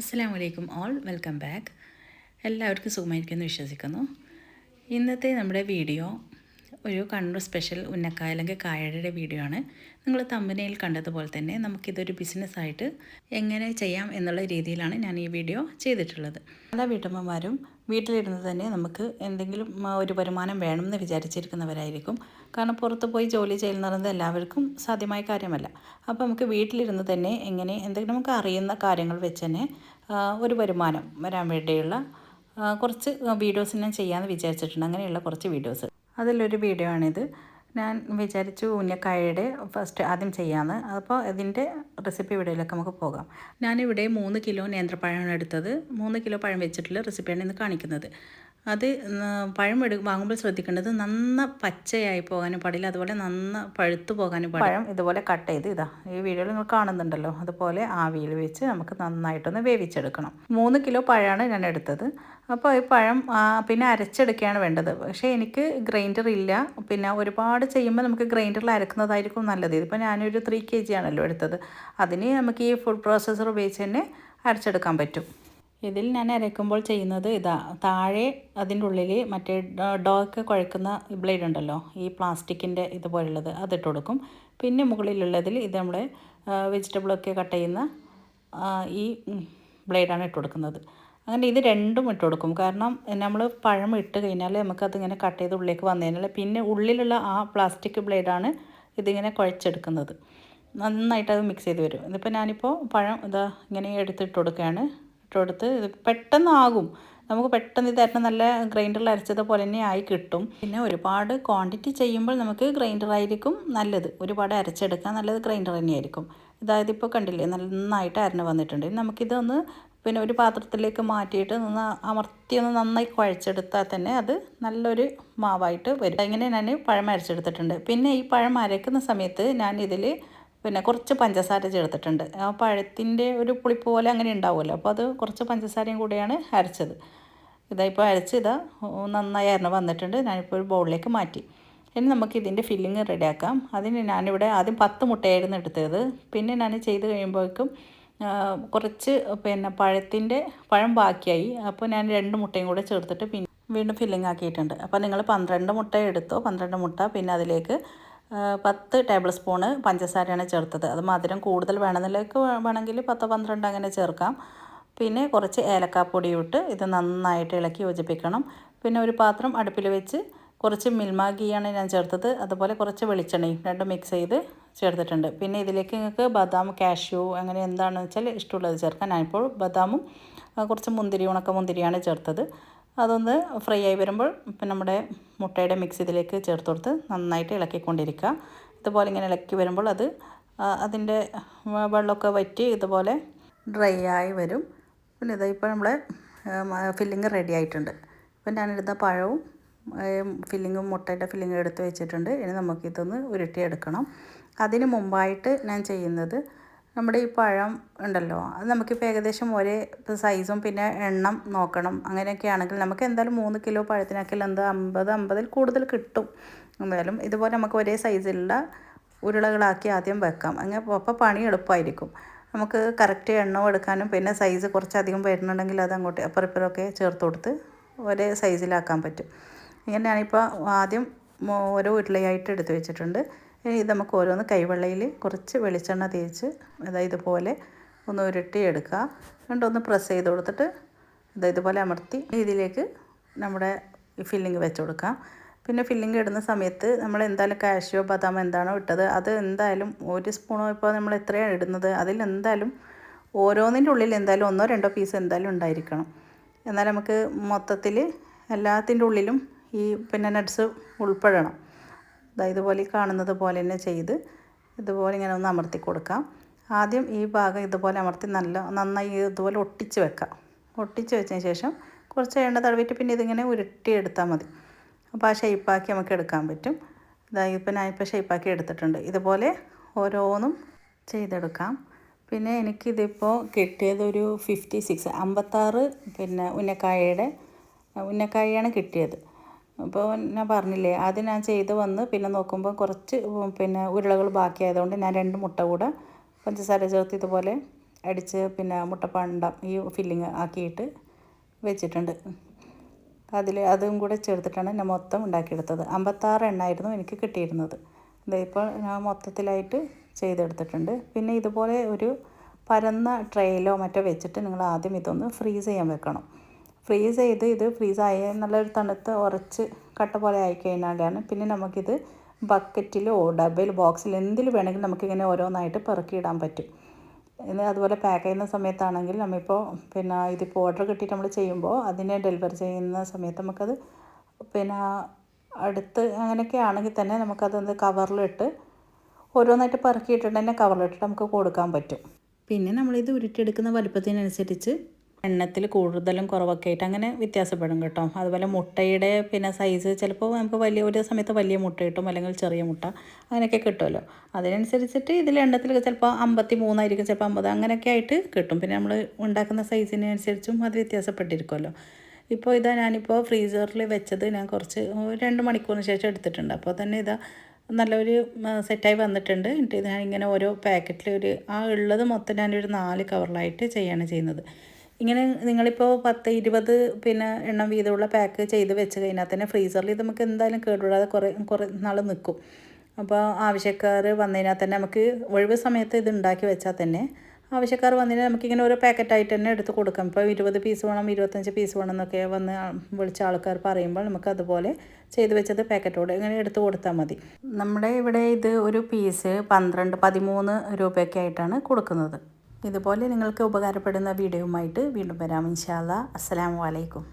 അസ്സാം വലൈക്കും all welcome back. എല്ലാവർക്കും സുഖമായിരിക്കുമെന്ന് വിശ്വസിക്കുന്നു. ഇന്നത്തെ നമ്മുടെ വീഡിയോ ഒരു കണ്ണൂർ സ്പെഷ്യൽ ഉന്നക്കായ അല്ലെങ്കിൽ കായയുടെ വീഡിയോ ആണ്. നിങ്ങൾ തമ്പനയിൽ കണ്ടതുപോലെ തന്നെ നമുക്കിതൊരു ബിസിനസ്സായിട്ട് എങ്ങനെ ചെയ്യാം എന്നുള്ള രീതിയിലാണ് ഞാൻ ഈ വീഡിയോ ചെയ്തിട്ടുള്ളത്. പല വീട്ടമ്മമാരും വീട്ടിലിരുന്ന് തന്നെ നമുക്ക് എന്തെങ്കിലും ഒരു വരുമാനം വേണമെന്ന് വിചാരിച്ചിരിക്കുന്നവരായിരിക്കും. കാരണം പുറത്ത് പോയി ജോലി ചെയ്യുന്നത് എല്ലാവർക്കും സാധ്യമായ കാര്യമല്ല. അപ്പോൾ നമുക്ക് വീട്ടിലിരുന്ന് തന്നെ എങ്ങനെ എന്തെങ്കിലും നമുക്ക് അറിയുന്ന കാര്യങ്ങൾ വെച്ച് തന്നെ ഒരു വരുമാനം വരാൻ വേണ്ടിയുള്ള കുറച്ച് വീഡിയോസ് ഞാൻ ചെയ്യാമെന്ന് വിചാരിച്ചിട്ടുണ്ട്. അങ്ങനെയുള്ള കുറച്ച് വീഡിയോസ് അതിലൊരു വീഡിയോ ആണിത്. ഞാൻ വിചാരിച്ചു ഉന്നക്കായയുടെ ഫസ്റ്റ് ആദ്യം ചെയ്യാമെന്ന് അപ്പോൾ ഇതിന്റെ റെസിപ്പി വീഡിയോയിലേക്ക് നമുക്ക് പോകാം. ഞാനിവിടെ മൂന്ന് കിലോ നേന്ത്രപ്പഴമാണ് എടുത്തത്. മൂന്ന് കിലോ പഴം വെച്ചിട്ടുള്ള റെസിപ്പിയാണ് ഇന്ന് കാണിക്കുന്നത്. അത് പഴം എടു വാങ്ങുമ്പോൾ ശ്രദ്ധിക്കേണ്ടത് നന്ന പച്ചയായി പോകാനും പാടില്ല. അതുപോലെ നന്ന പഴുത്തു പോകാനും പാടില്ല. പഴം ഇതുപോലെ കട്ട് ചെയ്ത് ഇതാ ഈ വീഡിയോയിൽ നിങ്ങൾ കാണുന്നുണ്ടല്ലോ. അതുപോലെ ആവിയിൽ വെച്ച് നമുക്ക് നന്നായിട്ടൊന്ന് വേവിച്ചെടുക്കണം. മൂന്ന് കിലോ പഴമാണ് ഞാൻ എടുത്തത്. അപ്പോൾ ഈ പഴം പിന്നെ അരച്ചെടുക്കുകയാണ് വേണ്ടത്. പക്ഷേ എനിക്ക് ഗ്രൈൻഡർ ഇല്ല. പിന്നെ ഒരുപാട് ചെയ്യുമ്പോൾ നമുക്ക് ഗ്രൈൻഡറിൽ അരക്കുന്നതായിരിക്കും നല്ലത്. ഇതിപ്പോൾ ഞാനൊരു ത്രീ കെ ജി ആണല്ലോ എടുത്തത്. അതിന് നമുക്ക് ഈ ഫുഡ് പ്രോസസ്സർ ഉപയോഗിച്ച് തന്നെ അരച്ചെടുക്കാൻ പറ്റും. ഇതിൽ ഞാൻ അരയ്ക്കുമ്പോൾ ചെയ്യുന്നത് ഇതാ താഴെ അതിന്റെ ഉള്ളിൽ മറ്റേ ഡോ- ഡോ ഒക്കെ കുഴക്കുന്ന ബ്ലേഡ് ഉണ്ടല്ലോ ഈ പ്ലാസ്റ്റിക്കിന്റെ ഇതുപോലുള്ളത് അതിട്ട് കൊടുക്കും. പിന്നെ മുകളിലുള്ളതിൽ ഇത് നമ്മൾ വെജിറ്റബിളൊക്കെ കട്ട് ചെയ്യുന്ന ഈ ബ്ലേഡാണ് ഇട്ട് കൊടുക്കുന്നത്. അങ്ങനെ ഇത് രണ്ടും ഇട്ട് കൊടുക്കും. കാരണം നമ്മൾ പഴം ഇട്ട് കഴിഞ്ഞാൽ നമുക്കതിങ്ങനെ കട്ട് ചെയ്ത് ഉള്ളിലേക്ക് വന്നു കഴിഞ്ഞാൽ പിന്നെ ഉള്ളിലുള്ള ആ പ്ലാസ്റ്റിക് ബ്ലേഡാണ് ഇതിങ്ങനെ കുഴച്ചെടുക്കുന്നത്. നന്നായിട്ട് അത് മിക്സ് ചെയ്ത് വരും. ഇതിപ്പോൾ ഞാനിപ്പോൾ പഴം ഇതാ ഇങ്ങനെ എടുത്തിട്ട് കൊടുക്കുകയാണ്. ഇട്ട് കൊടുത്ത് ഇത് പെട്ടെന്നാകും. നമുക്ക് പെട്ടെന്ന് ഇത് അരഞ്ഞ നല്ല ഗ്രൈൻഡറിൽ അരച്ചത് പോലെ തന്നെ ആയി കിട്ടും. പിന്നെ ഒരുപാട് ക്വാണ്ടിറ്റി ചെയ്യുമ്പോൾ നമുക്ക് ഗ്രൈൻഡർ ആയിരിക്കും നല്ലത്. ഒരുപാട് അരച്ചെടുക്കാൻ നല്ലത് ഗ്രൈൻഡർ തന്നെയായിരിക്കും. അതായത് ഇപ്പോൾ കണ്ടില്ലേ നന്നായിട്ട് അരഞ്ഞ് വന്നിട്ടുണ്ട്. നമുക്കിതൊന്ന് പിന്നെ ഒരു പാത്രത്തിലേക്ക് മാറ്റിയിട്ട് നിന്ന് അമർത്തി ഒന്ന് നന്നായി കുഴച്ചെടുത്താൽ തന്നെ അത് നല്ലൊരു മാവായിട്ട് വരും. ഇങ്ങനെ ഞാൻ പഴം അരച്ചെടുത്തിട്ടുണ്ട്. പിന്നെ ഈ പഴം അരയ്ക്കുന്ന സമയത്ത് ഞാൻ ഇതിൽ പിന്നെ കുറച്ച് പഞ്ചസാര ചേർത്തിട്ടുണ്ട്. ആ പഴത്തിന്റെ ഒരു പുളിപ്പ് പോലെ അങ്ങനെ ഉണ്ടാവുമല്ലോ. അപ്പോൾ അത് കുറച്ച് പഞ്ചസാരയും കൂടിയാണ് അരച്ചത്. ഇതായിപ്പോൾ അരച്ച് ഇതാ നന്നായി അരണ വന്നിട്ടുണ്ട്. ഞാനിപ്പോൾ ഒരു ബൗളിലേക്ക് മാറ്റി. ഇനി നമുക്ക് ഇതിന്റെ ഫില്ലിങ് റെഡിയാക്കാം. അതിന് ഞാനിവിടെ ആദ്യം പത്ത് മുട്ടയായിരുന്നു എടുത്തത്. പിന്നെ ഞാൻ ചെയ്ത് കഴിയുമ്പോഴേക്കും കുറച്ച് പിന്നെ പഴത്തിന്റെ പഴം ബാക്കിയായി. അപ്പോൾ ഞാൻ രണ്ട് മുട്ടയും കൂടെ ചേർത്തിട്ട് പിന്നെ വീണ്ടും ഫില്ലിംഗ് ആക്കിയിട്ടുണ്ട്. അപ്പോൾ നിങ്ങൾ പന്ത്രണ്ട് മുട്ട എടുത്തോ പന്ത്രണ്ട് മുട്ട പിന്നെ അതിലേക്ക് പത്ത് ടേബിൾ സ്പൂണ് പഞ്ചസാരയാണ് ചേർത്തത്. അത് മധുരം കൂടുതൽ വേണമെന്നിലേക്ക് വേണമെങ്കിൽ പത്തോ പന്ത്രണ്ട് അങ്ങനെ ചേർക്കാം. പിന്നെ കുറച്ച് ഏലക്കാപ്പൊടി ഇട്ട് ഇത് നന്നായിട്ട് ഇളക്കി യോജിപ്പിക്കണം. പിന്നെ ഒരു പാത്രം അടുപ്പിൽ വെച്ച് കുറച്ച് മിൽമ ഗീയാണ് ഞാൻ ചേർത്തത്. അതുപോലെ കുറച്ച് വെളിച്ചെണ്ണയും രണ്ടും മിക്സ് ചെയ്ത് ചേർത്തിട്ടുണ്ട്. പിന്നെ ഇതിലേക്ക് നിങ്ങൾക്ക് ബദാം കാഷ്യൂ അങ്ങനെ എന്താണെന്ന് വെച്ചാൽ ഇഷ്ടമുള്ളത് ചേർക്കാം. ഞാനിപ്പോൾ ബദാമും കുറച്ച് മുന്തിരി ഉണക്ക മുന്തിരിയാണ് ചേർത്തത്. അതൊന്ന് ഫ്രൈ ആയി വരുമ്പോൾ ഇപ്പം നമ്മുടെ മുട്ടയുടെ മിക്സ് ഇതിലേക്ക് ചേർത്ത് കൊടുത്ത് നന്നായിട്ട് ഇളക്കിക്കൊണ്ടിരിക്കുക. ഇതുപോലെ ഇങ്ങനെ ഇളക്കി വരുമ്പോൾ അത് അതിന്റെ വെള്ളമൊക്കെ വറ്റി ഇതുപോലെ ഡ്രൈ ആയി വരും. പിന്നെ ഇതാ ഇപ്പോൾ നമ്മളെ ഫില്ലിങ് റെഡി ആയിട്ടുണ്ട്. ഇപ്പം ഞാനിടുന്ന പഴവും ഫില്ലിങ്ങും മുട്ടയുടെ ഫില്ലിങ്ങും എടുത്ത് വെച്ചിട്ടുണ്ട്. ഇനി നമുക്കിതൊന്ന് ഉരുട്ടിയെടുക്കണം. അതിന് മുമ്പായിട്ട് ഞാൻ ചെയ്യുന്നത് നമ്മുടെ ഈ പഴം ഉണ്ടല്ലോ അത് നമുക്കിപ്പോൾ ഏകദേശം ഒരേ സൈസും പിന്നെ എണ്ണം നോക്കണം. അങ്ങനെയൊക്കെ ആണെങ്കിൽ നമുക്ക് എന്തായാലും മൂന്ന് കിലോ പഴത്തിനൊക്കെ എന്ത് അമ്പത് അമ്പതിൽ കൂടുതൽ കിട്ടും. എന്തായാലും ഇതുപോലെ നമുക്ക് ഒരേ സൈസിലുള്ള ഉരുളകളാക്കി ആദ്യം വെക്കാം. അങ്ങനെ അപ്പോൾ പണി എളുപ്പമായിരിക്കും നമുക്ക് കറക്റ്റ് എണ്ണവും എടുക്കാനും പിന്നെ സൈസ് കുറച്ചധികം വരുന്നുണ്ടെങ്കിൽ അത് അങ്ങോട്ട് അപ്പുറപ്പുറമൊക്കെ ചേർത്ത് കൊടുത്ത് ഒരേ സൈസിലാക്കാൻ പറ്റും. ഇങ്ങനെ ഞാനിപ്പോൾ ആദ്യം ഓരോ ഉരുളയായിട്ട് എടുത്ത് വെച്ചിട്ടുണ്ട്. ഇനി ഇത് നമുക്ക് ഓരോന്ന് കൈവെള്ളയിൽ കുറച്ച് വെളിച്ചെണ്ണ തേച്ച് അതായത് ഇതുപോലെ ഒന്ന് ഉരുട്ടി എടുക്കുക. രണ്ടൊന്ന് പ്രസ് ചെയ്ത് കൊടുത്തിട്ട് ഇതാ ഇതുപോലെ അമർത്തി ഇതിലേക്ക് നമ്മുടെ ഫില്ലിങ് വെച്ച് കൊടുക്കാം. പിന്നെ ഫില്ലിങ് ഇടുന്ന സമയത്ത് നമ്മൾ എന്തായാലും കാഷ്യോ ബദാം എന്താണോ ഇട്ടത് അത് എന്തായാലും ഒരു സ്പൂണോ ഇപ്പോൾ നമ്മൾ എത്രയാണ് ഇടുന്നത്? അതിൽ എന്തായാലും ഓരോന്നിന്റെ ഉള്ളിൽ എന്തായാലും ഒന്നോ രണ്ടോ പീസ് എന്തായാലും ഉണ്ടായിരിക്കണം. എന്നാൽ നമുക്ക് മൊത്തത്തിൽ എല്ലാത്തിന്റെ ഉള്ളിലും ഈ പിന്നെ നട്ട്സ് ഉൾപ്പെടണം. ദാ ഇതുപോലെ കാണുന്നത് പോലെ തന്നെ ചെയ്ത് ഇതുപോലെ ഇങ്ങനെ ഒന്ന് അമർത്തി കൊടുക്കാം. ആദ്യം ഈ ഭാഗം ഇതുപോലെ അമർത്തി നല്ല നന്നായി ഇതുപോലെ ഒട്ടിച്ച് വെക്കാം. ഒട്ടിച്ച് വെച്ചതിന് ശേഷം കുറച്ച് എണ്ണ തടവിട്ട് പിന്നെ ഇതിങ്ങനെ ഉരുട്ടിയെടുത്താൽ മതി. അപ്പോൾ ആ ഷേപ്പാക്കി നമുക്ക് എടുക്കാൻ പറ്റും. ഇതായി ഇപ്പം ഞാനിപ്പോൾ ഷേപ്പാക്കി എടുത്തിട്ടുണ്ട്. ഇതുപോലെ ഓരോന്നും ചെയ്തെടുക്കാം. പിന്നെ എനിക്കിതിപ്പോൾ കിട്ടിയത് ഒരു ഫിഫ്റ്റി സിക്സ് അമ്പത്താറ് പിന്നെ ഉന്നക്കായയുടെ ഉന്നക്കായയാണ് കിട്ടിയത്. അപ്പോൾ ഞാൻ പറഞ്ഞില്ലേ ആദ്യം ഞാൻ ചെയ്ത് വന്ന് പിന്നെ നോക്കുമ്പോൾ കുറച്ച് പിന്നെ ഉരുളകൾ ബാക്കിയായതുകൊണ്ട് ഞാൻ രണ്ട് മുട്ട കൂടെ പഞ്ചസാര ചേർത്ത് ഇതുപോലെ അടിച്ച് പിന്നെ മുട്ടപ്പണ്ടം ഈ ഫില്ലിങ് ആക്കിയിട്ട് വെച്ചിട്ടുണ്ട്. അതിൽ അതും കൂടെ ചേർത്തിട്ടാണ് ഞാൻ മൊത്തം ഉണ്ടാക്കിയെടുത്തത്. അമ്പത്താറ് എണ്ണായിരുന്നു എനിക്ക് കിട്ടിയിരുന്നത്. ഇതിപ്പോൾ ഞാൻ മൊത്തത്തിലായിട്ട് ചെയ്തെടുത്തിട്ടുണ്ട്. പിന്നെ ഇതുപോലെ ഒരു പരന്ന ട്രേയിലോ മറ്റോ വെച്ചിട്ട് നിങ്ങൾ ആദ്യം ഇതൊന്ന് ഫ്രീസ് ചെയ്യാൻ വെക്കണം. ഫ്രീസ് ചെയ്ത് ഇത് ഫ്രീസായ നല്ലൊരു തണുത്ത് ഉറച്ച് കട്ട പോലെ ആയിക്കഴിഞ്ഞാലാണ് പിന്നെ നമുക്കിത് ബക്കറ്റിലോ ഡബയിൽ ബോക്സിൽ എന്തിൽ വേണമെങ്കിലും നമുക്കിങ്ങനെ ഓരോന്നായിട്ട് പെറുക്കിയിടാൻ പറ്റും. അതുപോലെ പാക്ക് ചെയ്യുന്ന സമയത്താണെങ്കിൽ നമ്മളിപ്പോൾ പിന്നെ ഇതിപ്പോൾ ഓർഡർ കിട്ടിയിട്ട് നമ്മൾ ചെയ്യുമ്പോൾ അതിനെ ഡെലിവർ ചെയ്യുന്ന സമയത്ത് നമുക്കത് പിന്നെ അടുത്ത് അങ്ങനെയൊക്കെ ആണെങ്കിൽ തന്നെ നമുക്കതൊന്ന് കവറിലിട്ട് ഓരോന്നായിട്ട് പെറുക്കിയിട്ടിട്ട് തന്നെ കവറിലിട്ടിട്ട് നമുക്ക് കൊടുക്കാൻ പറ്റും. പിന്നെ നമ്മളിത് ഉരുട്ടിയെടുക്കുന്ന വലുപ്പത്തിനനുസരിച്ച് എണ്ണത്തിൽ കൂടുതലും കുറവൊക്കെ ആയിട്ട് അങ്ങനെ വ്യത്യാസപ്പെടും കേട്ടോ. അതുപോലെ മുട്ടയുടെ പിന്നെ സൈസ് ചിലപ്പോൾ നമുക്ക് വലിയ ഒരു സമയത്ത് വലിയ മുട്ട കിട്ടും അല്ലെങ്കിൽ ചെറിയ മുട്ട അങ്ങനെയൊക്കെ കിട്ടുമല്ലോ. അതിനനുസരിച്ചിട്ട് ഇതിൽ എണ്ണത്തിൽ ചിലപ്പോൾ അമ്പത്തി മൂന്നായിരിക്കും ചിലപ്പോൾ അമ്പത് അങ്ങനെയൊക്കെ ആയിട്ട് കിട്ടും. പിന്നെ നമ്മൾ ഉണ്ടാക്കുന്ന സൈസിനനുസരിച്ചും അത് വ്യത്യാസപ്പെട്ടിരിക്കുമല്ലോ. ഇപ്പോൾ ഇതാ ഞാനിപ്പോൾ ഫ്രീസറിൽ വെച്ചത് ഞാൻ കുറച്ച് രണ്ട് മണിക്കൂറിന് ശേഷം എടുത്തിട്ടുണ്ട്. അപ്പോൾ തന്നെ ഇതാ നല്ലൊരു സെറ്റായി വന്നിട്ടുണ്ട്. എന്നിട്ട് ഞാൻ ഇങ്ങനെ ഓരോ പാക്കറ്റിൽ ഒരു ആ ഉള്ളത് മൊത്തം ഞാനൊരു നാല് കവറിലായിട്ട് ചെയ്യാണ് ചെയ്യുന്നത്. ഇങ്ങനെ നിങ്ങളിപ്പോൾ പത്ത് ഇരുപത് പിന്നെ എണ്ണം വീതമുള്ള പാക്ക് ചെയ്ത് വെച്ച് കഴിഞ്ഞാൽ തന്നെ ഫ്രീസറിൽ ഇത് നമുക്ക് എന്തായാലും കേടുവിടാതെ കുറേ കുറേ നാൾ നിൽക്കും അപ്പോൾ ആവശ്യക്കാർ വന്നതിനാൽ തന്നെ നമുക്ക് ഒഴിവ് സമയത്ത് ഇത് ഉണ്ടാക്കി വെച്ചാൽ തന്നെ ആവശ്യക്കാർ വന്നതിനാൽ നമുക്കിങ്ങനെ ഓരോ പാക്കറ്റായിട്ട് തന്നെ എടുത്ത് കൊടുക്കാം. ഇപ്പോൾ ഇരുപത് പീസ് വേണം ഇരുപത്തഞ്ച് പീസ് വേണം എന്നൊക്കെ വന്ന് വിളിച്ച ആൾക്കാർ പറയുമ്പോൾ നമുക്ക് അതുപോലെ ചെയ്ത് വെച്ചത് പാക്കറ്റോടെ ഇങ്ങനെ എടുത്ത് കൊടുത്താൽ മതി. നമ്മുടെ ഇവിടെ ഇത് ഒരു പീസ് പന്ത്രണ്ട് പതിമൂന്ന് രൂപയൊക്കെ ആയിട്ടാണ് കൊടുക്കുന്നത്. ഇതുപോലെ നിങ്ങൾക്ക് ഉപകാരപ്പെടുന്ന വീഡിയോയുമായിട്ട് വീണ്ടും വരാം ഇൻഷാല്ല അസ്സാം അലൈക്കും.